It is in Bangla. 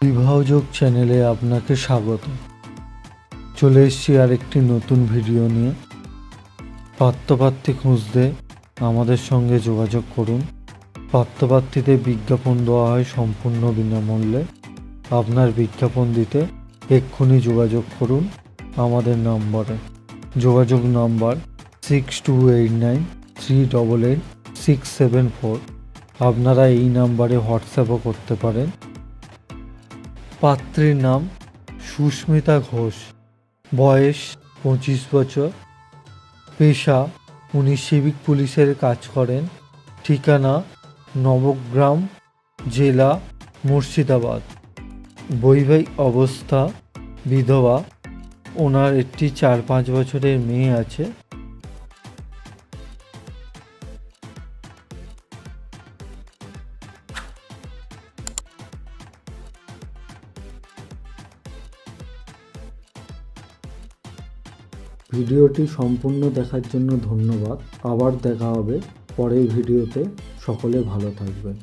বিবাহযোগ চ্যানেলে আপনাকে স্বাগত। চলে এসেছি আরেকটি নতুন ভিডিও নিয়ে। পাত্রপাত্রী খুঁজতে আমাদের সঙ্গে যোগাযোগ করুন। পাত্রপাত্রীতে বিজ্ঞাপন দেওয়া হয় সম্পূর্ণ বিনামূল্যে। আপনার বিজ্ঞাপন দিতে এক্ষুনি যোগাযোগ করুন আমাদের নম্বরে। যোগাযোগ নম্বর six two eight nine three double eight six seven four. আপনারা এই নাম্বারে হোয়াটসঅ্যাপও করতে পারেন। পাত্রীর নাম সুস্মিতা ঘোষ। বয়স পঁচিশ বছর। পেশা উনি সিভিক পুলিশের কাজ করেন। ঠিকানা নবগ্রাম জেলা মুর্শিদাবাদ। বৈবাহিক অবস্থা বিধবা। ওনার একটি চার পাঁচ বছরের মেয়ে আছে। ভিডিওটি সম্পূর্ণ দেখার জন্য ধন্যবাদ। আবার দেখা হবে পরের ভিডিওতে। সকলে ভালো থাকবেন।